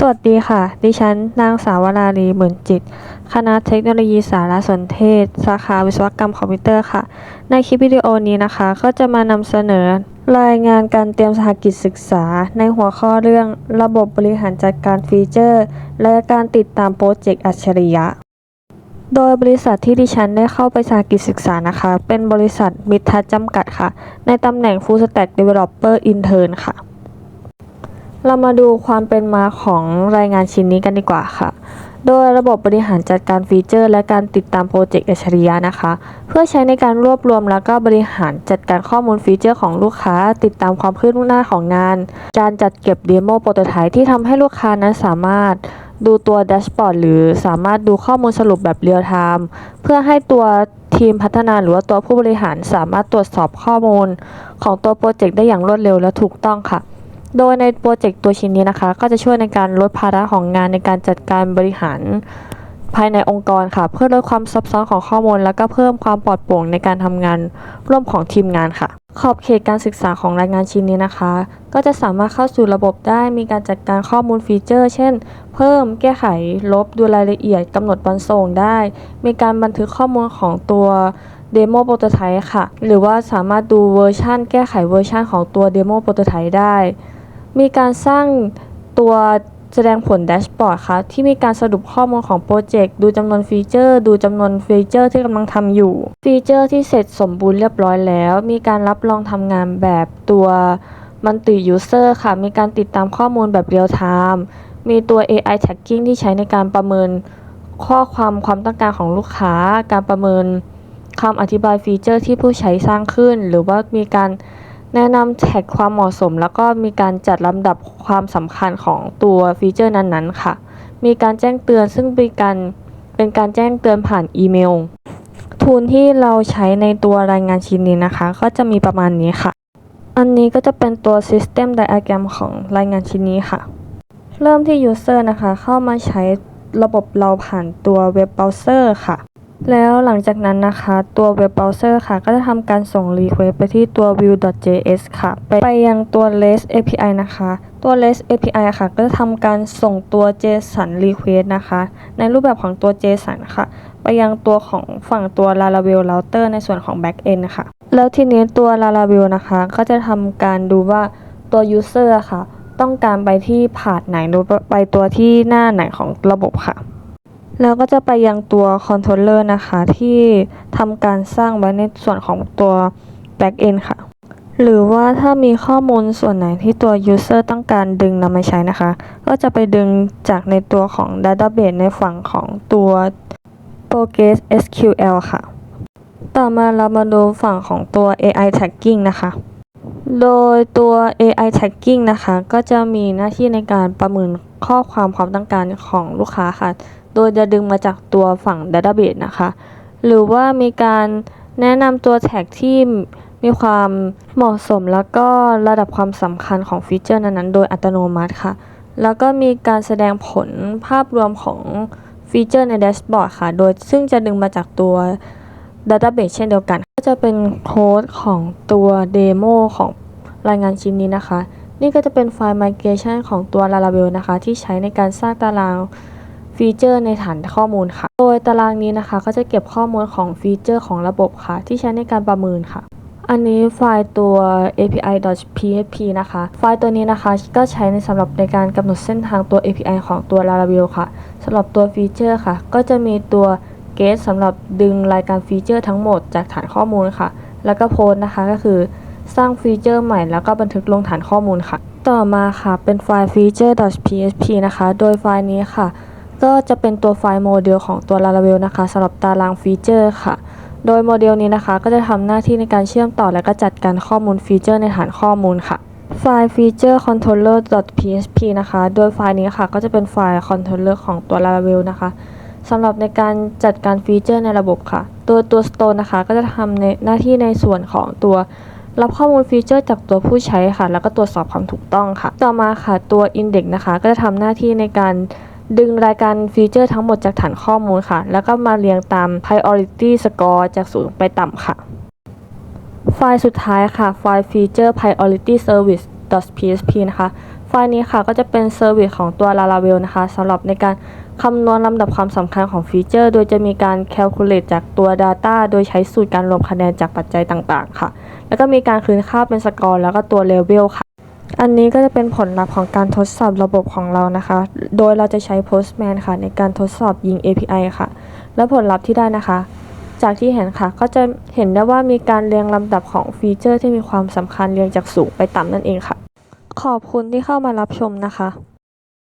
สวัสดีค่ะ ดิฉันนางสาววราลีหมื่นจิต คณะเทคโนโลยีสารสนเทศ สาขาวิศวกรรมคอมพิวเตอร์ค่ะ ในคลิปวิดีโอนี้นะคะ ก็จะมานำเสนอ รายงานการเตรียมสหกิจศึกษา ในหัวข้อเรื่องระบบบริหารจัดการฟีเจอร์ และการติดตามโปรเจกต์อัจฉริยะ โดยบริษัทที่ดิฉันได้เข้าไปสหกิจศึกษานะคะ เป็นบริษัทมิทัศจำกัดค่ะ ในตำแหน่ง Full Stack Developer Intern ค่ะ เรามาดูความเป็นมาของรายงานชิ้นนี้กันดีกว่าค่ะ โดยระบบบริหารจัดการฟีเจอร์ และการติดตามโปรเจกต์อัจฉริยะนะคะ เพื่อใช้ในการรวบรวมแล้วก็บริหารจัดการข้อมูลฟีเจอร์ของลูกค้า ติดตามความคืบหน้าของงาน การจัดเก็บเดโมโปรโตไทป์ที่ทำให้ลูกค้านั้นสามารถดูตัวแดชบอร์ดหรือสามารถดูข้อมูลสรุปแบบเรียลไทม์เพื่อให้ตัวทีมพัฒนาหรือว่าตัวผู้บริหารสามารถตรวจสอบข้อมูล ของตัวโปรเจกต์ได้อย่างรวดเร็วและถูกต้องค่ะ โดยในโปรเจกต์ตัวชิ้นนี้นะคะ ก็จะช่วยในการลดภาระของงานในการจัดการบริหารภายในองค์กรค่ะ เพื่อลดความซับซ้อนของข้อมูล แล้วก็เพิ่มความปลอดโปร่งในการทำงานร่วมของทีมงานค่ะ ขอบเขตการศึกษาของรายงานชิ้นนี้นะคะ ก็จะสามารถเข้าสู่ระบบได้มีการจัดการข้อมูลฟีเจอร์ เช่น เพิ่มแก้ไข ลบดูรายละเอียดกำหนดวันส่งได้ มีการบันทึกข้อมูลของตัวเดโมโปรโตไทป์ค่ะ หรือว่าสามารถดูเวอร์ชันแก้ไขเวอร์ชันของตัวเดโมโปรโตไทป์ได้ มีการสร้างตัวแสดงผลแดชบอร์ดค่ะ ที่มีการสรุปข้อมูลของโปรเจกต์ ดูจำนวนฟีเจอร์ ดูจำนวนฟีเจอร์ที่กำลังทำอยู่ ฟีเจอร์ที่เสร็จสมบูรณ์เรียบร้อยแล้ว มีการรับรองทำงานแบบตัวมันติยูเซอร์ค่ะ มีการติดตามข้อมูลแบบเรียลไทม์มีตัว AI tagging ที่ใช้ในการประเมินข้อความความต้องการของลูกค้า การประเมินคำอธิบายฟีเจอร์ที่ผู้ใช้สร้างขึ้น หรือว่ามีการ แนะนำแท็กความเหมาะสม แล้วก็มีการจัดลำดับความสำคัญของตัวฟีเจอร์นั้นๆ ค่ะ มีการแจ้งเตือนซึ่งเป็นการเป็นการแจ้งเตือนผ่านอีเมล ทูลที่เราใช้ในตัวรายงานชิ้นนี้นะคะ ก็จะมีประมาณนี้ค่ะ อันนี้ก็จะเป็นตัว System Diagram ของรายงานชิ้นนี้ค่ะ เริ่มที่ User นะคะ เข้ามาใช้ระบบเราผ่านตัว Web Browser ค่ะ แล้วหลังจากนั้นนะคะ ตัว Web Browser ค่ะ ก็จะทำการส่ง Request ไปที่ตัว view.js ค่ะ ไปไปยังตัว REST API นะคะ ตัว REST API ค่ะ ก็จะทำการส่งตัว JSON Request นะคะ ในรูปแบบของตัว JSON ค่ะ ไปยังตัวของฝั่งตัว Laravel Router ในส่วนของ Backend ค่ะ แล้วทีนี้ตัว Laravel นะคะ ก็จะทำการดูว่าตัว User อะค่ะ ต้องการไปที่พาดไหนหรือไปตัวที่หน้าไหนของระบบค่ะ แล้วก็จะไปยังตัวคอนโทรลเลอร์นะคะ ที่ทำการสร้างไว้ในส่วนของตัว Backend ค่ะ หรือว่าถ้ามีข้อมูลส่วนไหนที่ตัว User ต้องการดึงนำมาใช้นะคะ ก็จะไปดึงจากในตัวของ Database ในฝั่งของตัว Progress SQL ค่ะ ต่อมาเรามาดูฝั่งของตัว AI Tagging นะคะ โดยตัว AI Tagging นะคะ ก็จะมีหน้าที่ในการประเมินข้อความความต้องการของลูกค้าค่ะ โดยจะดึงมาจากตัวฝั่ง Database นะคะ หรือว่ามีการแนะนำตัวแท็กที่มีความเหมาะสมแล้วก็ระดับความสำคัญของฟีเจอร์นั้นๆ โดยอัตโนมัติค่ะ แล้วก็มีการแสดงผลภาพรวมของฟีเจอร์ในแดชบอร์ดค่ะ โดยซึ่งจะดึงมาจากตัว Database เช่นเดียวกัน จะเป็นโค้ดของตัวเดโมของรายงานชิ้นนี้นะคะ นี่ก็จะเป็นไฟล์ migration ของตัว Laravel นะคะ ที่ใช้ในการสร้างตารางฟีเจอร์ในฐานข้อมูลค่ะ โดยตารางนี้นะคะ ก็จะเก็บข้อมูลของฟีเจอร์ของระบบค่ะ ที่ใช้ในการประเมินค่ะ อันนี้ไฟล์ตัว api.php นะคะ ไฟล์ตัวนี้นะคะ ก็ใช้ในสำหรับในการกำหนดเส้นทางตัว API ของตัว Laravel ค่ะสำหรับตัวฟีเจอร์ค่ะ ก็จะมีตัว get สำหรับดึงรายการฟีเจอร์ทั้งหมดจากฐานข้อมูลค่ะ แล้วก็ post นะคะก็คือสร้างฟีเจอร์ใหม่แล้วก็บันทึกลงฐานข้อมูลค่ะ ต่อมาค่ะเป็นไฟล์ feature.php นะคะ โดยไฟล์นี้ค่ะ ก็จะเป็นตัวไฟล์โมเดลของตัว Laravel นะคะสำหรับตารางฟีเจอร์ค่ะ โดยโมเดลนี้นะคะ ก็จะทำหน้าที่ในการเชื่อมต่อและก็จัดการข้อมูลฟีเจอร์ในฐานข้อมูลค่ะ ไฟล์ feature controller.php นะคะ โดยไฟล์นี้ค่ะ ก็จะเป็นไฟล์ controller ของตัว Laravel นะคะ สำหรับในการจัดการฟีเจอร์ในระบบค่ะ ตัวตัว store นะคะก็จะทำในหน้าที่ในส่วนของตัวรับข้อมูลฟีเจอร์จากตัวผู้ใช้ค่ะ แล้วก็ตรวจสอบความถูกต้องค่ะ ต่อมาค่ะตัว index นะคะก็จะทำหน้าที่ในการดึงรายการฟีเจอร์ทั้งหมดจากฐานข้อมูลค่ะ แล้วก็มาเรียงตาม priority score จากสูงไปต่ำค่ะ ไฟล์สุดท้ายค่ะ ไฟล์ feature priority service php นะคะ ไฟล์นี้ค่ะก็จะเป็นเซอร์วิสของตัว Laravel นะคะสำหรับในการคำนวณลำดับความสำคัญของฟีเจอร์ โดยจะมีการ calculate จากตัว Data โดยใช้สูตรการรวมคะแนนจากปัจจัยต่างๆ ค่ะ แล้วก็มีการคืนค่าเป็นสกอร์แล้วก็ตัว Level ค่ะ อันนี้ก็จะเป็นผลลัพธ์ของการทดสอบระบบของเรานะคะ โดยเราจะใช้ Postman ค่ะ ในการทดสอบยิง API ค่ะ และผลลัพธ์ที่ได้นะคะ จากที่เห็นค่ะ ก็จะเห็นได้ว่ามีการเรียงลำดับของฟีเจอร์ ที่มีความสำคัญเรียงจากสูงไปต่ำนั่นเองค่ะ ขอบคุณที่เข้ามารับชมนะคะ